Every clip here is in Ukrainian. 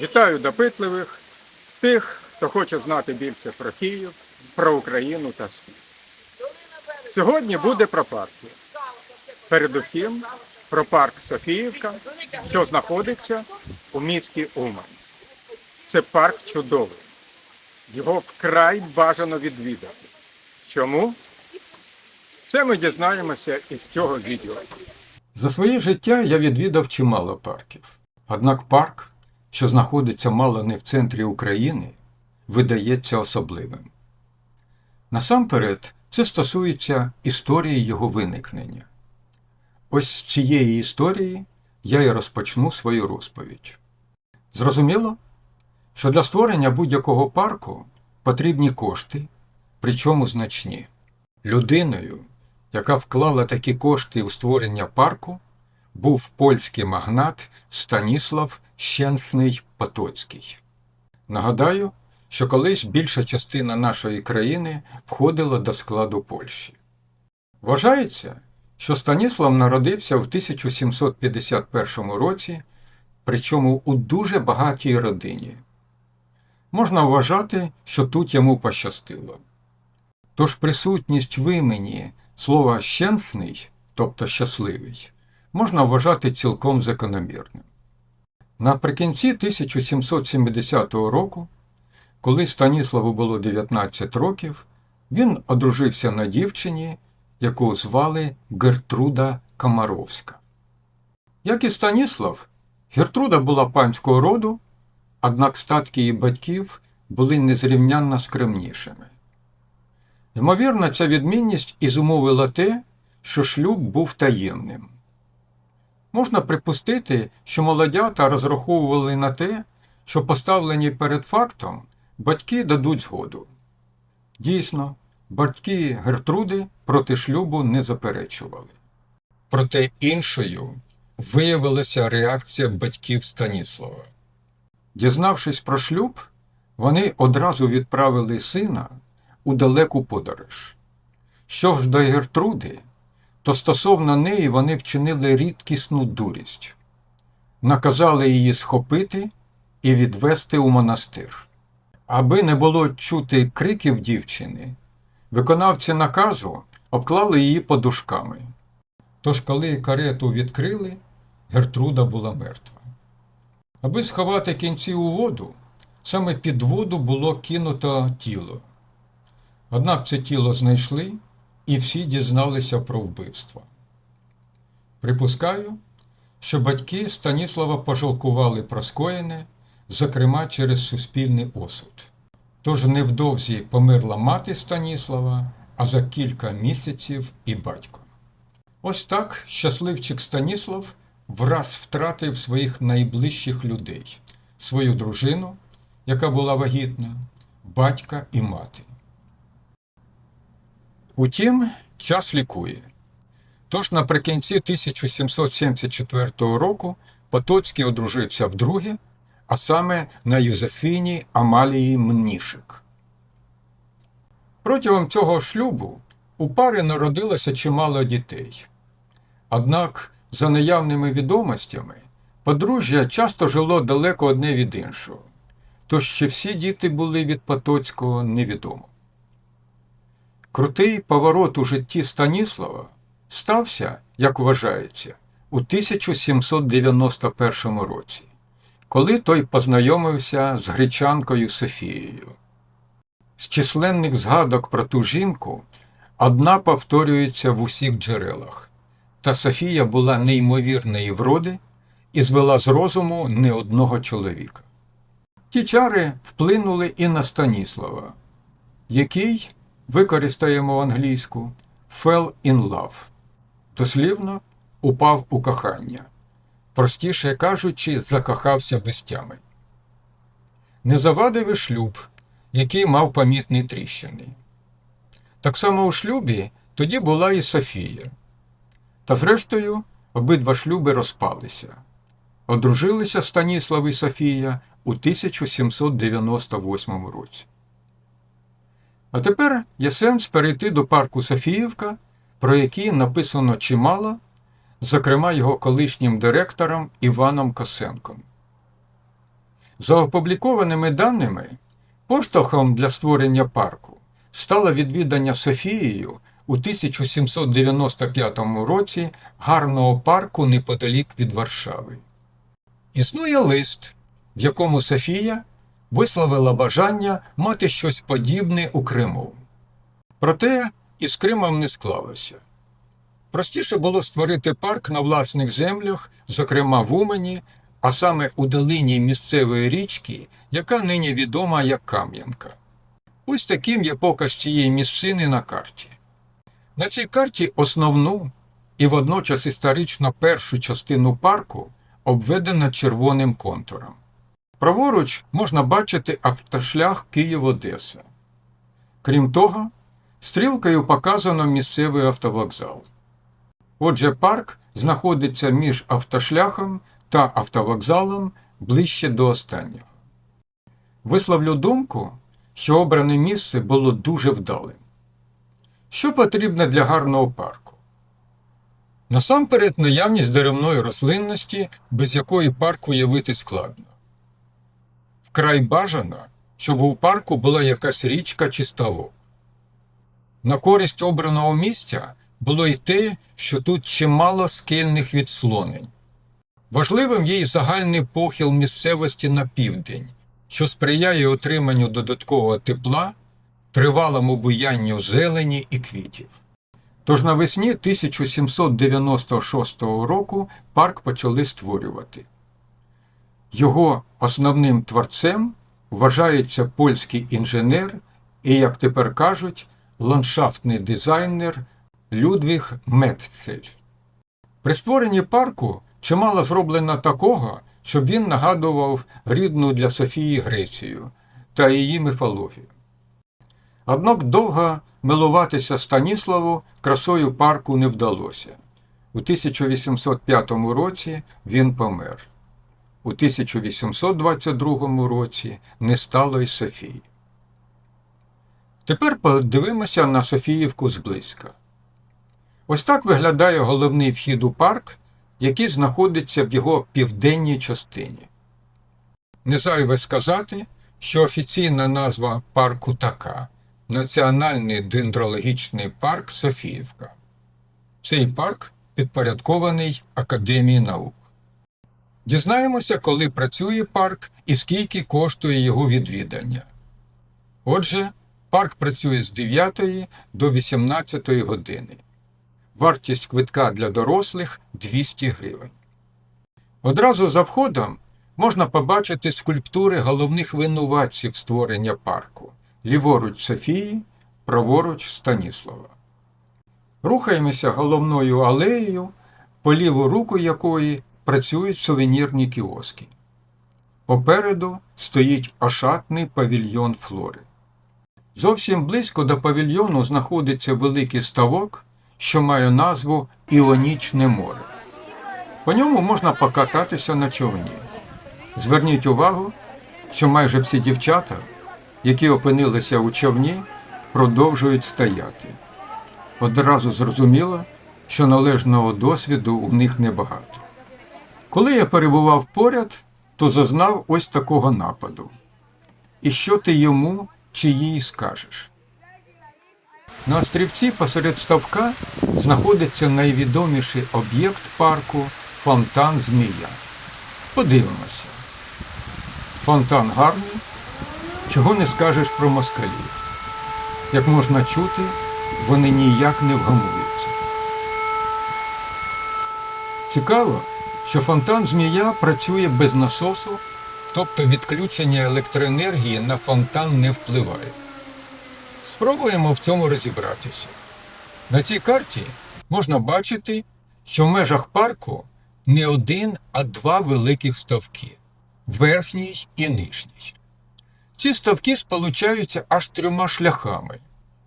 Вітаю допитливих, тих, хто хоче знати більше про Київ, про Україну та світ. Сьогодні буде про парки. Передусім про парк Софіївка, що знаходиться у місті Умань. Це парк чудовий. Його вкрай бажано відвідати. Чому? Це ми дізнаємося із цього відео. За своє життя я відвідав чимало парків. Однак парк, що знаходиться мало не в центрі України, видається особливим. Насамперед, це стосується історії його виникнення. Ось з цієї історії я і розпочну свою розповідь. Зрозуміло, що для створення будь-якого парку потрібні кошти, причому значні. Людиною, яка вклала такі кошти у створення парку, був польський магнат Станіслав Щенсний Потоцький. Нагадаю, що колись більша частина нашої країни входила до складу Польщі. Вважається, що Станіслав народився в 1751 році, причому у дуже багатій родині. Можна вважати, що тут йому пощастило. Тож присутність в імені слова щенсний, тобто щасливий, можна вважати цілком закономірним. Наприкінці 1770 року, коли Станіславу було 19 років, він одружився на дівчині, яку звали Гертруда Комаровська. Як і Станіслав, Гертруда була панського роду, однак статки її батьків були незрівнянно скромнішими. Ймовірно, ця відмінність і зумовила те, що шлюб був таємним. Можна припустити, що молодята розраховували на те, що поставлені перед фактом батьки дадуть згоду. Дійсно, батьки Гертруди проти шлюбу не заперечували. Проте іншою виявилася реакція батьків Станіслава. Дізнавшись про шлюб, вони одразу відправили сина у далеку подорож. Що ж до Гертруди, то стосовно неї вони вчинили рідкісну дурість, наказали її схопити і відвести у монастир. Аби не було чути криків дівчини, виконавці наказу обклали її подушками. Тож, коли карету відкрили, Гертруда була мертва. Аби сховати кінці у воду, саме під воду було кинуто тіло. Однак це тіло знайшли і всі дізналися про вбивство. Припускаю, що батьки Станіслава пожалкували про скоєне, зокрема через суспільний осуд. Тож невдовзі померла мати Станіслава, а за кілька місяців і батько. Ось так щасливчик Станіслав враз втратив своїх найближчих людей свою дружину, яка була вагітна, батька і мати. Утім, час лікує. Тож наприкінці 1774 року Потоцький одружився вдруге, а саме на Юзефіні Амалії Мнішик. Протягом цього шлюбу у пари народилося чимало дітей. Однак, за наявними відомостями, подружжя часто жило далеко одне від іншого, тож ще всі діти були від Потоцького невідомо. Крутий поворот у житті Станіслава стався, як вважається, у 1791 році, коли той познайомився з гречанкою Софією. З численних згадок про ту жінку одна повторюється в усіх джерелах, та Софія була неймовірної вроди і звела з розуму не одного чоловіка. Ті чари вплинули і на Станіслава, який використаємо англійську fell in love, дослівно упав у кохання, простіше кажучи, закохався вестями. Не завадив і шлюб, який мав помітні тріщини. Так само у шлюбі тоді була і Софія. Та зрештою обидва шлюби розпалися. Одружилися Станіслав і Софія у 1798 році. А тепер є сенс перейти до парку Софіївка, про який написано чимало, зокрема його колишнім директором Іваном Косенком. За опублікованими даними, поштовхом для створення парку стало відвідання Софією у 1795 році гарного парку неподалік від Варшави. Існує лист, в якому Софія висловила бажання мати щось подібне у Криму. Проте із Кримом не склалося. Простіше було створити парк на власних землях, зокрема в Умані, а саме у долині місцевої річки, яка нині відома як Кам'янка. Ось таким є показ цієї місцини на карті. На цій карті основну і водночас історично першу частину парку обведена червоним контуром. Праворуч можна бачити автошлях Київ-Одеса. Крім того, стрілкою показано місцевий автовокзал. Отже, парк знаходиться між автошляхом та автовокзалом ближче до останнього. Висловлю думку, що обране місце було дуже вдалим. Що потрібно для гарного парку? Насамперед наявність деревної рослинності, без якої парк уявити складно. Вкрай бажано, щоб у парку була якась річка чи ставок. На користь обраного місця було й те, що тут чимало скельних відслонень. Важливим є й загальний похил місцевості на південь, що сприяє отриманню додаткового тепла, тривалому буянню зелені і квітів. Тож навесні 1796 року парк почали створювати. Його основним творцем вважається польський інженер і, як тепер кажуть, ландшафтний дизайнер Людвіг Метцель. При створенні парку чимало зроблено такого, щоб він нагадував рідну для Софії Грецію та її міфологію. Однак довго милуватися Станіславу красою парку не вдалося. У 1805 році він помер. У 1822 році не стало й Софії. Тепер подивимося на Софіївку зблизька. Ось так виглядає головний вхід у парк, який знаходиться в його південній частині. Не зайве сказати, що офіційна назва парку така Національний дендрологічний парк Софіївка. Цей парк підпорядкований Академії наук. Дізнаємося, коли працює парк і скільки коштує його відвідання. Отже, парк працює з 9 до 18 години. Вартість квитка для дорослих 200 гривень. Одразу за входом можна побачити скульптури головних винуватців створення парку ліворуч Софії, праворуч Станіслава. Рухаємося головною алеєю, по ліву руку якої працюють сувенірні кіоски. Попереду стоїть ошатний павільйон флори. Зовсім близько до павільйону знаходиться великий ставок, що має назву Іонічне море. По ньому можна покататися на човні. Зверніть увагу, що майже всі дівчата, які опинилися у човні, продовжують стояти. Одразу зрозуміло, що належного досвіду у них небагато. Коли я перебував поряд, то зазнав ось такого нападу. І що ти йому чи їй скажеш? На острівці посеред ставка знаходиться найвідоміший об'єкт парку фонтан Змія. Подивимося. Фонтан гарний, чого не скажеш про москалів. Як можна чути, вони ніяк не вгамуються. Цікаво, що фонтан Змія працює без насосу, тобто відключення електроенергії на фонтан не впливає. Спробуємо в цьому розібратися. На цій карті можна бачити, що в межах парку не один, а два великих ставки верхній і нижній. Ці ставки сполучаються аж трьома шляхами,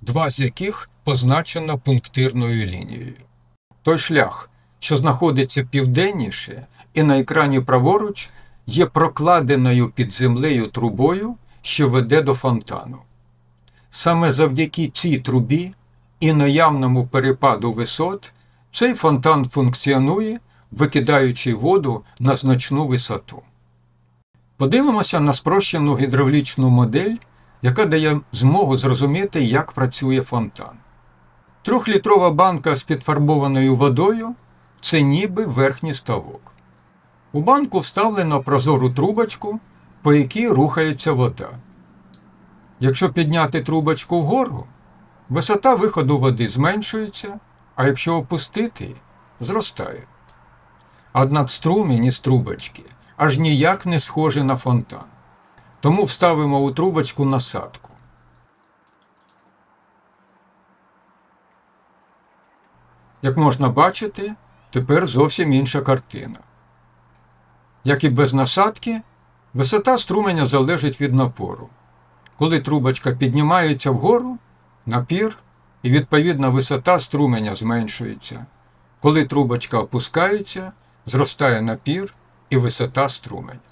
два з яких позначено пунктирною лінією. Той шлях, що знаходиться південніше і на екрані праворуч, є прокладеною під землею трубою, що веде до фонтану. Саме завдяки цій трубі і наявному перепаду висот цей фонтан функціонує, викидаючи воду на значну висоту. Подивимося на спрощену гідравлічну модель, яка дає змогу зрозуміти, як працює фонтан. Трьохлітрова банка з підфарбованою водою це ніби верхній ставок. У банку вставлено прозору трубочку, по якій рухається вода. Якщо підняти трубочку вгору, висота виходу води зменшується, а якщо опустити, зростає. Однак струмінь із трубочки аж ніяк не схожий на фонтан. Тому вставимо у трубочку насадку. Як можна бачити, тепер зовсім інша картина. Як і без насадки, висота струменя залежить від напору. Коли трубочка піднімається вгору, напір і відповідна висота струменя зменшується. Коли трубочка опускається, зростає напір і висота струменя.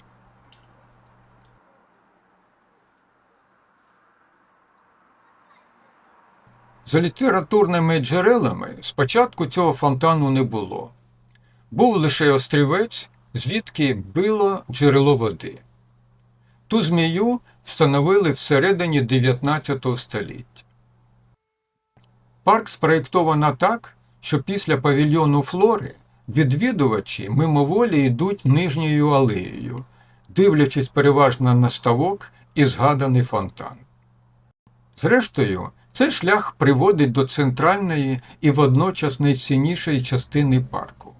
За літературними джерелами спочатку цього фонтану не було. Був лише острівець, звідки било джерело води. Ту змію встановили всередині 19 століття. Парк спроєктовано так, що після павільйону флори відвідувачі мимоволі йдуть нижньою алеєю, дивлячись переважно на ставок і згаданий фонтан. Зрештою, цей шлях приводить до центральної і водночас найціннішої частини парку.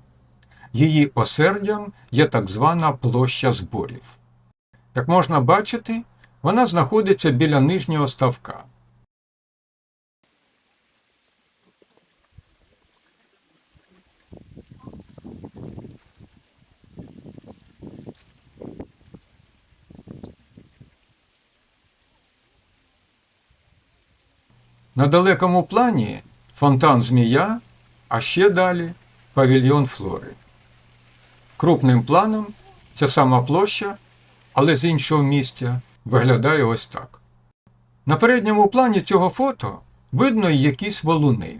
Її осердям є так звана площа зборів. Як можна бачити, вона знаходиться біля нижнього ставка. На далекому плані фонтан Змія, а ще далі павільйон флори. Крупним планом ця сама площа, але з іншого місця, виглядає ось так. На передньому плані цього фото видно якісь валуни.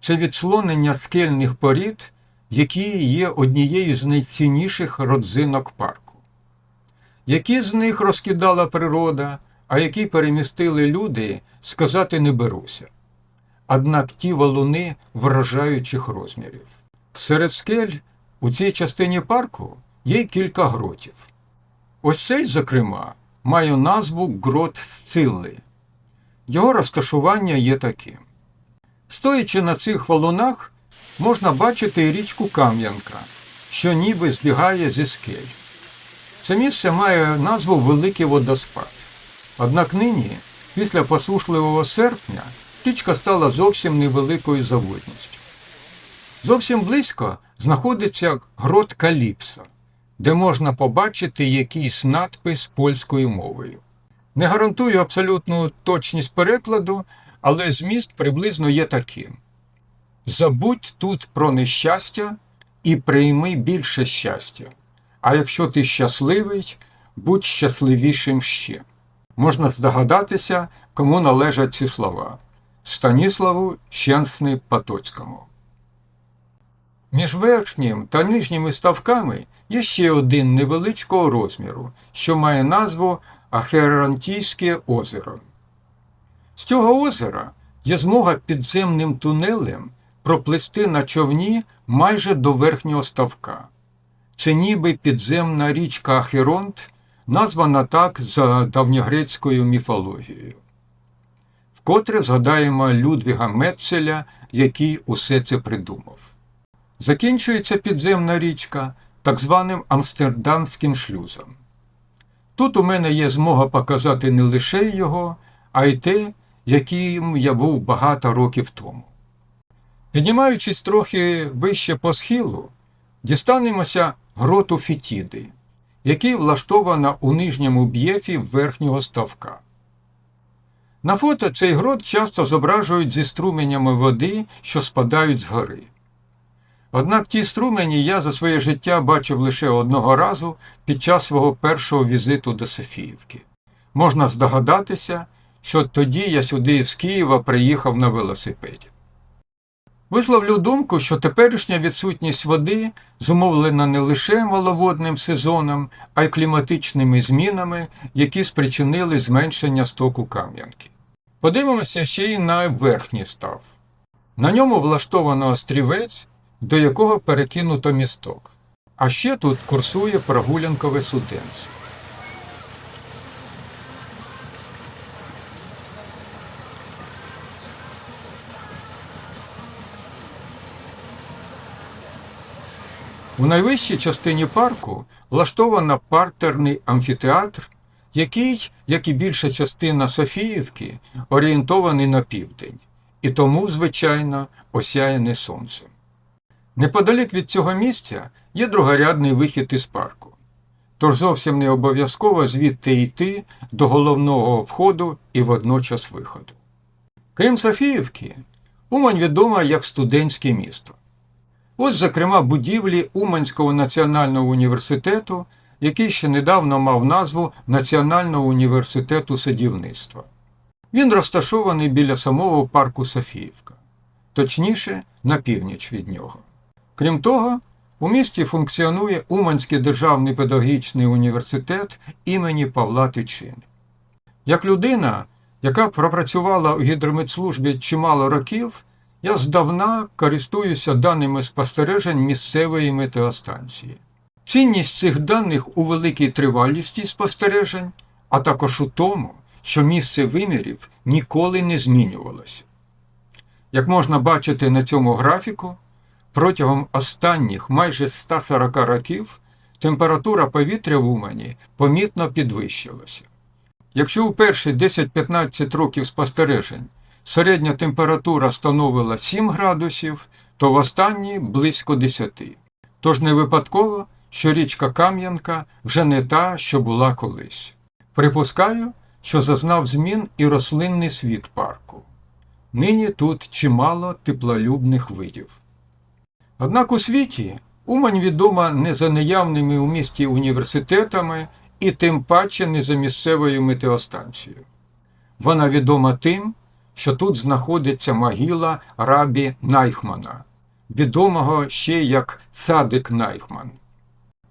Це відслонення скельних порід, які є однією з найцінніших родзинок парку. Які з них розкидала природа, а які перемістили люди, сказати не беруся. Однак ті валуни вражаючих розмірів. Серед скель у цій частині парку є кілька гротів. Ось цей, зокрема, має назву Грот Сцилли. Його розташування є таким. Стоячи на цих валунах, можна бачити і річку Кам'янка, що ніби збігає зі скель. Це місце має назву Великий водоспад. Однак нині, після посушливого серпня, річка стала зовсім невеликою за водністю. Зовсім близько знаходиться грот Каліпса, де можна побачити якийсь надпис польською мовою. Не гарантую абсолютну точність перекладу, але зміст приблизно є таким: Забудь тут про нещастя і прийми більше щастя. А якщо ти щасливий, будь щасливішим ще. Можна здогадатися, кому належать ці слова Станіславу Щенсни Потоцькому. Між верхнім та нижніми ставками є ще один невеличкого розміру, що має назву Ахерантійське озеро. З цього озера є змога підземним тунелем проплисти на човні майже до верхнього ставка. Це ніби підземна річка Ахеронт, названа так за давньогрецькою міфологією. Вкотре згадаємо Людвіга Метцеля, який усе це придумав. Закінчується підземна річка так званим Амстердамським шлюзом. Тут у мене є змога показати не лише його, а й те, яким я був багато років тому. Піднімаючись трохи вище по схилу, дістанемося гроту Фітіди, який влаштовано у нижньому б'єфі верхнього ставка. На фото цей грот часто зображують зі струменями води, що спадають з гори. Однак ті струмені я за своє життя бачив лише одного разу під час свого першого візиту до Софіївки. Можна здогадатися, що тоді я сюди з Києва приїхав на велосипеді. Висловлю думку, що теперішня відсутність води зумовлена не лише маловодним сезоном, а й кліматичними змінами, які спричинили зменшення стоку Кам'янки. Подивимося ще й на верхній став. На ньому влаштовано острівець, до якого перекинуто місток. А ще тут курсує прогулянкове суденце. У найвищій частині парку влаштовано партерний амфітеатр, який, як і більша частина Софіївки, орієнтований на південь, і тому, звичайно, осяяний сонцем. Неподалік від цього місця є другорядний вихід із парку. Тож зовсім не обов'язково звідти йти до головного входу і водночас виходу. Крім Софіївки, Умань відома як студентське місто. Ось, зокрема, будівлі Уманського національного університету, який ще недавно мав назву Національного університету садівництва. Він розташований біля самого парку Софіївка, точніше, на північ від нього. Крім того, у місті функціонує Уманський державний педагогічний університет імені Павла Тичини. Як людина, яка пропрацювала у гідрометслужбі чимало років, я здавна користуюся даними спостережень місцевої метеостанції. Цінність цих даних у великій тривалісті спостережень, а також у тому, що місце вимірів ніколи не змінювалося. Як можна бачити на цьому графіку, протягом останніх майже 140 років температура повітря в Умані помітно підвищилася. Якщо у перші 10-15 років спостережень середня температура становила 7 градусів, то в останні близько 10. Тож не випадково, що річка Кам'янка вже не та, що була колись. Припускаю, що зазнав змін і рослинний світ парку. Нині тут чимало теплолюбних видів. Однак у світі Умань відома не за неявними у місті університетами і тим паче не за місцевою метеостанцією. Вона відома тим, що тут знаходиться могила рабі Найхмана, відомого ще як Цадик Найхман.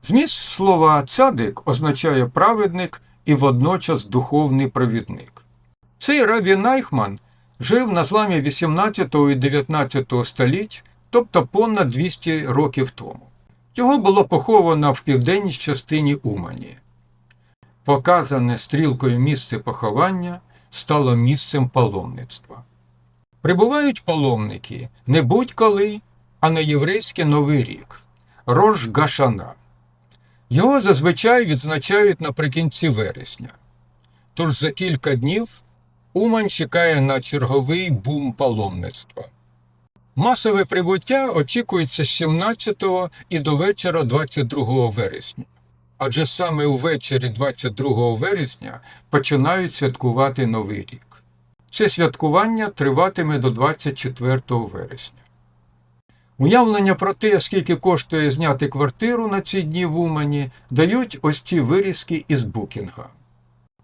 Зміст слова цадик означає праведник і водночас духовний провідник. Цей рабі Найхман жив на зламі 18 і 19 століть, тобто понад 200 років тому. Його було поховано в південній частині Умані. Показане стрілкою місце поховання стало місцем паломництва. Прибувають паломники не будь-коли, а на єврейський Новий рік Рош Гашана. Його зазвичай відзначають наприкінці вересня. Тож за кілька днів Умань чекає на черговий бум паломництва. Масове прибуття очікується з 17 і до вечора 22 вересня. Адже саме увечері 22 вересня починають святкувати Новий рік. Це святкування триватиме до 24 вересня. Уявлення про те, скільки коштує зняти квартиру на ці дні в Умані, дають ось ці вирізки із букінга.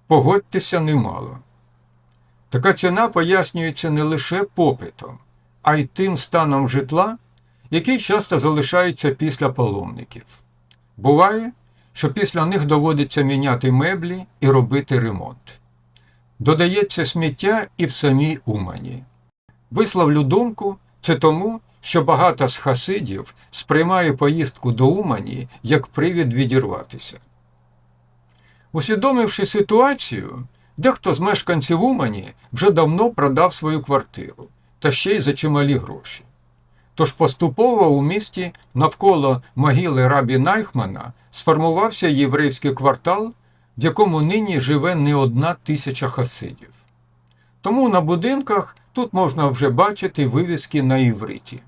Погодьтеся немало. Така ціна пояснюється не лише попитом, а й тим станом житла, який часто залишається після паломників. Буває, що після них доводиться міняти меблі і робити ремонт. Додається сміття і в самій Умані. Висловлю думку, це тому, що багато з хасидів сприймає поїздку до Умані як привід відірватися. Усвідомивши ситуацію, дехто з мешканців Умані вже давно продав свою квартиру та ще й за чималі гроші. Тож поступово у місті навколо могили рабі Найхмана сформувався єврейський квартал, в якому нині живе не одна тисяча хасидів. Тому на будинках тут можна вже бачити вивіски на івриті.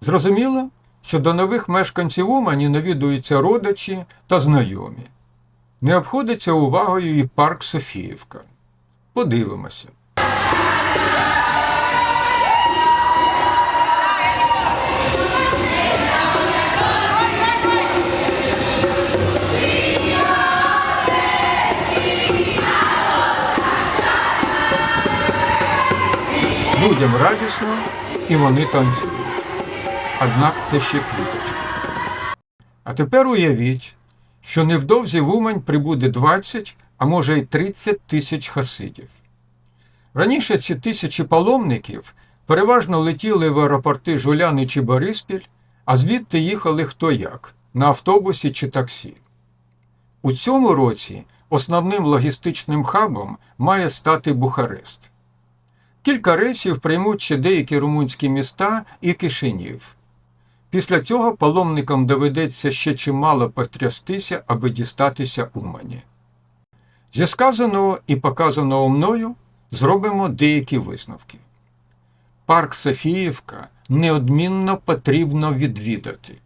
Зрозуміло, що до нових мешканців Умані навідуються родичі та знайомі. Не обходиться увагою і парк Софіївка. Подивимося. Людям радісно і вони танцюють. Однак це ще квіточки. А тепер уявіть, що невдовзі в Умань прибуде 20, а може й 30 тисяч хасидів. Раніше ці тисячі паломників переважно летіли в аеропорти Жуляни чи Бориспіль, а звідти їхали хто як на автобусі чи таксі. У цьому році основним логістичним хабом має стати Бухарест. Кілька рейсів приймуть ще деякі румунські міста і Кишинів. Після цього паломникам доведеться ще чимало потрястися, аби дістатися Умані. Зі сказаного і показаного мною зробимо деякі висновки. Парк Софіївка неодмінно потрібно відвідати.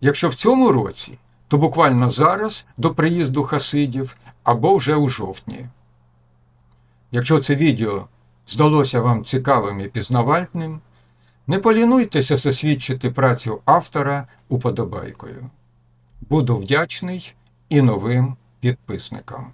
Якщо в цьому році, то буквально зараз до приїзду хасидів або вже у жовтні. Якщо це відео здалося вам цікавим і пізнавальним, не полінуйтеся засвідчити працю автора уподобайкою. Буду вдячний і новим підписникам.